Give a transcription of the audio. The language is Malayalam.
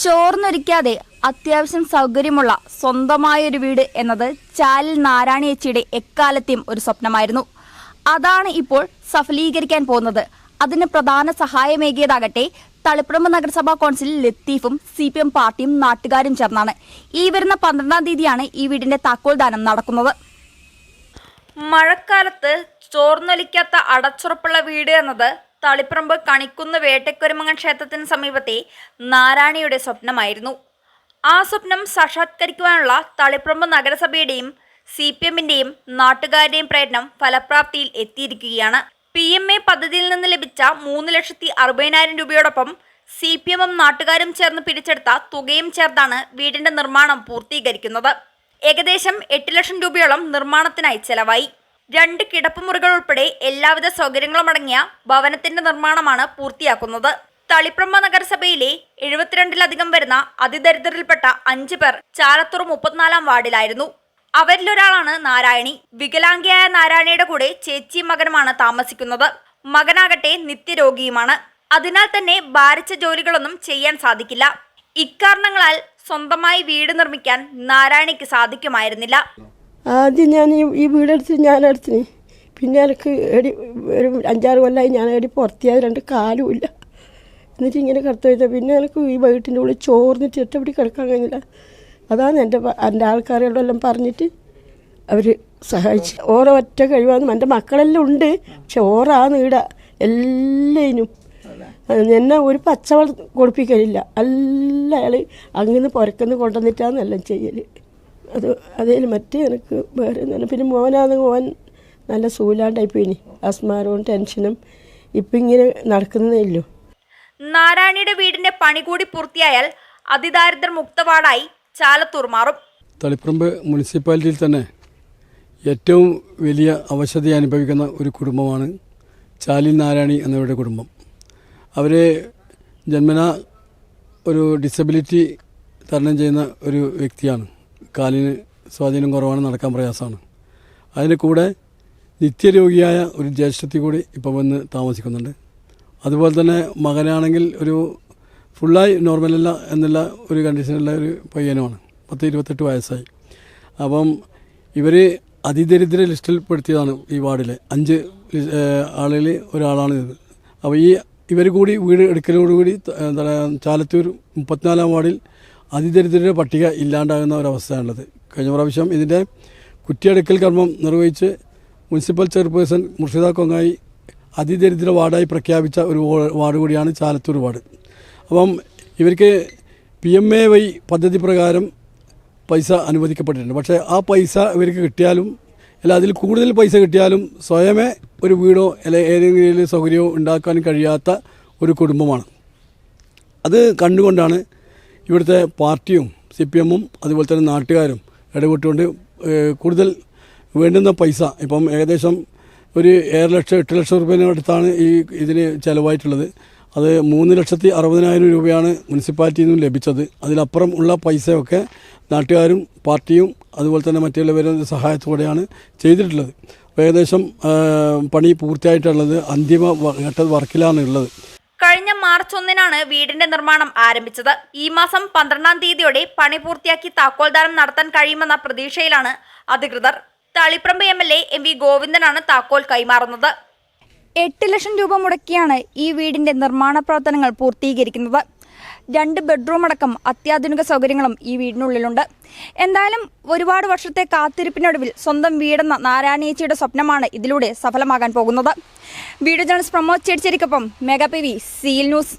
ചോർന്നൊരിക്കാതെ അത്യാവശ്യം സൗകര്യമുള്ള സ്വന്തമായൊരു വീട് എന്നത് ചാലിൽ നാരായണിയച്ചിയുടെ എക്കാലത്തെയും ഒരു സ്വപ്നമായിരുന്നു. അതാണ് ഇപ്പോൾ സഫലീകരിക്കാൻ പോകുന്നത്. അതിന് പ്രധാന സഹായമേകിയതാകട്ടെ തളിപ്പറമ്പ് നഗരസഭാ കൌൺസിലിൽ ലത്തീഫും സി പി എം പാർട്ടിയും നാട്ടുകാരും ചേർന്നാണ്. ഈ വരുന്ന പന്ത്രണ്ടാം തീയതിയാണ് ഈ വീടിന്റെ താക്കോൽദാനം നടക്കുന്നത്. മഴക്കാലത്ത് ചോർന്നൊലിക്കാത്ത അടച്ചുറപ്പുള്ള വീട് എന്നത് തളിപ്പറമ്പ് കണിക്കുന്ന് വേട്ടക്കൊരുമങ്ങൻ ക്ഷേത്രത്തിന് സമീപത്തെ നാരായണിയുടെ സ്വപ്നമായിരുന്നു. ആ സ്വപ്നം സാക്ഷാത്കരിക്കുവാനുള്ള തളിപ്പറമ്പ് നഗരസഭയുടെയും സി പി എമ്മിന്റെയും നാട്ടുകാരുടെയും പ്രയത്നം ഫലപ്രാപ്തിയിൽ എത്തിയിരിക്കുകയാണ്. പി എം എ പദ്ധതിയിൽ നിന്ന് ലഭിച്ച മൂന്ന് ലക്ഷത്തി അറുപതിനായിരം രൂപയോടൊപ്പം സി പി എമ്മും നാട്ടുകാരും ചേർന്ന് പിടിച്ചെടുത്ത തുകയും ചേർത്താണ് വീടിന്റെ നിർമ്മാണം പൂർത്തീകരിക്കുന്നത്. ഏകദേശം എട്ട് ലക്ഷം രൂപയോളം നിർമ്മാണത്തിനായി ചെലവായി. രണ്ട് കിടപ്പുമുറികൾ ഉൾപ്പെടെ എല്ലാവിധ സൗകര്യങ്ങളും അടങ്ങിയ ഭവനത്തിന്റെ നിർമ്മാണമാണ് പൂർത്തിയാക്കുന്നത്. തളിപ്രമ്പ നഗരസഭയിലെ എഴുപത്തിരണ്ടിലധികം വരുന്ന അതിദരിദ്രരിൽപ്പെട്ട അഞ്ചു പേർ ചാലത്തൂർ മുപ്പത്തിനാലാം വാർഡിലായിരുന്നു. അവരിലൊരാളാണ് നാരായണി. വികലാംഗിയായ നാരായണിയുടെ കൂടെ ചേച്ചിയും മകനുമാണ് താമസിക്കുന്നത്. മകനാകട്ടെ നിത്യരോഗിയുമാണ്. അതിനാൽ തന്നെ ഭാരിച്ച ജോലികളൊന്നും ചെയ്യാൻ സാധിക്കില്ല. ഇക്കാരണങ്ങളാൽ സ്വന്തമായി വീട് നിർമ്മിക്കാൻ നാരായണിക്ക് സാധിക്കുമായിരുന്നില്ല. ആദ്യം ഞാൻ ഈ ഈ വീടെടുത്ത് ഞാൻ എടുത്തിന് പിന്നെ എനിക്ക് എടി ഒരു അഞ്ചാറ് കൊല്ലമായി ഞാൻ എടി പുറത്തിയാൽ രണ്ട് കാലുമില്ല എന്നിട്ട് ഇങ്ങനെ കിടത്തു കഴിഞ്ഞാൽ പിന്നെ എനിക്ക് ഈ വീട്ടിന്റെ ഉള്ളിൽ ചോർന്നിട്ട് ഒറ്റപ്പടി കിടക്കാൻ കഴിഞ്ഞില്ല. അതാണ് എന്റെ എന്റെ ആൾക്കാരോടെല്ലാം പറഞ്ഞിട്ട് അവർ സഹായിച്ചു. ഓരോ ഒറ്റ കഴിവാന്നും എന്റെ മക്കളെല്ലാം ഉണ്ട്. പക്ഷെ ഓറാണ് ഈട എല്ലാതിനും എന്നെ ഒരു പച്ചവെള്ളം കൊടുപ്പിക്കലില്ല. എല്ലാ അയാൾ അങ്ങനെ പുരക്കുന്ന കൊണ്ടുവന്നിട്ടാന്നെല്ലാം ചെയ്യൽ അത് അതിൽ മറ്റേ എനിക്ക് വേറെ നല്ല പിന്നെ മോനാണ് മോൻ നല്ല സൂലാണ്ടായി പോയിനി അസ്മാരവും ടെൻഷനും ഇപ്പം ഇങ്ങനെ നടക്കുന്നതേ ഇല്ലു. നാരായണിയുടെ വീടിന്റെ പണി കൂടി പൂർത്തിയായാൽ അതിദാരിദ്ര്യ മുക്തവാടായി ചാലത്തൂർ മാറും. തളിപ്പറമ്പ് മുനിസിപ്പാലിറ്റിയിൽ തന്നെ ഏറ്റവും വലിയ അവശത അനുഭവിക്കുന്ന ഒരു കുടുംബമാണ് ചാലിൽ നാരായണി എന്നവരുടെ കുടുംബം. അവർ ജന്മന ഒരു ഡിസബിലിറ്റി തരണം ചെയ്യുന്ന ഒരു വ്യക്തിയാണ്. കാലിന് സ്വാധീനം കുറവാണ് നടക്കാൻ പ്രയാസമാണ്. അതിന് കൂടെ നിത്യരോഗിയായ ഒരു ജ്യേഷ്ഠത്തി കൂടി ഇപ്പോൾ വന്ന് താമസിക്കുന്നുണ്ട്. അതുപോലെ തന്നെ മകനാണെങ്കിൽ ഒരു ഫുള്ളായി നോർമലല്ല എന്നുള്ള ഒരു കണ്ടീഷനുള്ള ഒരു പയ്യനുമാണ് പത്ത് ഇരുപത്തെട്ട് വയസ്സായി. അപ്പം ഇവർ അതിദരിദ്ര ലിസ്റ്റിൽ പെടുത്തിയതാണ് ഈ വാർഡിലെ. അഞ്ച് ആളുകളിൽ ഒരാളാണ് ഇത്. അപ്പോൾ ഈ ഇവർ കൂടി വീട് എടുക്കലോടുകൂടി ചാലത്തൂർ മുപ്പത്തിനാലാം വാർഡിൽ അതിദരിദ്രരുടെ പട്ടിക ഇല്ലാണ്ടാകുന്ന ഒരവസ്ഥയാണുള്ളത്. കഴിഞ്ഞ പ്രാവശ്യം ഇതിന്റെ കുറ്റിയെടുക്കൽ കർമ്മം നിർവഹിച്ച് മുനിസിപ്പൽ ചെയർപേഴ്സൺ മുർഷിദ കൊങ്ങായി അതിദരിദ്ര വാർഡായി പ്രഖ്യാപിച്ച ഒരു വാർഡ് കൂടിയാണ് ചാലത്തൂർ വാർഡ്. അപ്പം ഇവർക്ക് പി എം എ വൈ പദ്ധതി പ്രകാരം പൈസ അനുവദിക്കപ്പെട്ടിട്ടുണ്ട്. പക്ഷേ ആ പൈസ ഇവർക്ക് കിട്ടിയാലും അല്ല അതിൽ കൂടുതൽ പൈസ കിട്ടിയാലും സ്വയമേ ഒരു വീടോ അല്ലെ ഏതെങ്കിലും സൗകര്യമോ ഉണ്ടാക്കാൻ കഴിയാത്ത ഒരു കുടുംബമാണ്. അത് കണ്ടുകൊണ്ടാണ് ഇവിടുത്തെ പാർട്ടിയും സി പി എമ്മും അതുപോലെ തന്നെ നാട്ടുകാരും ഇടപെട്ടുകൊണ്ട് കൂടുതൽ വേണ്ടുന്ന പൈസ ഇപ്പം ഏകദേശം ഒരു ഏഴ് ലക്ഷം എട്ട് ലക്ഷം റുപ്യേനെ അടുത്താണ് ഈ ഇതിന് ചിലവായിട്ടുള്ളത്. അത് മൂന്ന് ലക്ഷത്തി അറുപതിനായിരം രൂപയാണ് മുനിസിപ്പാലിറ്റിയിൽ നിന്നും ലഭിച്ചത്. അതിലപ്പുറം ഉള്ള പൈസയൊക്കെ നാട്ടുകാരും പാർട്ടിയും അതുപോലെ തന്നെ മറ്റുള്ളവരുടെ സഹായത്തോടെയാണ് ചെയ്തിട്ടുള്ളത്. ഏകദേശം പണി പൂർത്തിയായിട്ടുള്ളത് അന്തിമ ഘട്ട വർക്കിലാണ് ഉള്ളത്. മാർച്ച് ഒന്നിനാണ് വീടിന്റെ നിർമ്മാണം ആരംഭിച്ചത്. ഈ മാസം പന്ത്രണ്ടാം തീയതിയോടെ പണി പൂർത്തിയാക്കി താക്കോൽദാനം നടത്താൻ കഴിയുമെന്ന പ്രതീക്ഷയിലാണ് അധികൃതർ. Taliparamba M L A M V ഗോവിന്ദനാണ് താക്കോൽ കൈമാറുന്നത്. എട്ട് ലക്ഷം രൂപ മുടക്കിയാണ് ഈ വീടിന്റെ നിർമ്മാണ പ്രവർത്തനങ്ങൾ പൂർത്തീകരിക്കുന്നത്. രണ്ട് ബെഡ്റൂം അടക്കം അത്യാധുനിക സൗകര്യങ്ങളും ഈ വീടിനുള്ളിലുണ്ട്. എന്തായാലും ഒരുപാട് വർഷത്തെ കാത്തിരിപ്പിനൊടുവിൽ സ്വന്തം വീടെന്ന നാരായണേച്ചിയുടെ സ്വപ്നമാണ് ഇതിലൂടെ സഫലമാകാൻ പോകുന്നത്. Video journals Pramod ചേച്ചിരിക്കൊപ്പം mega P V seal news.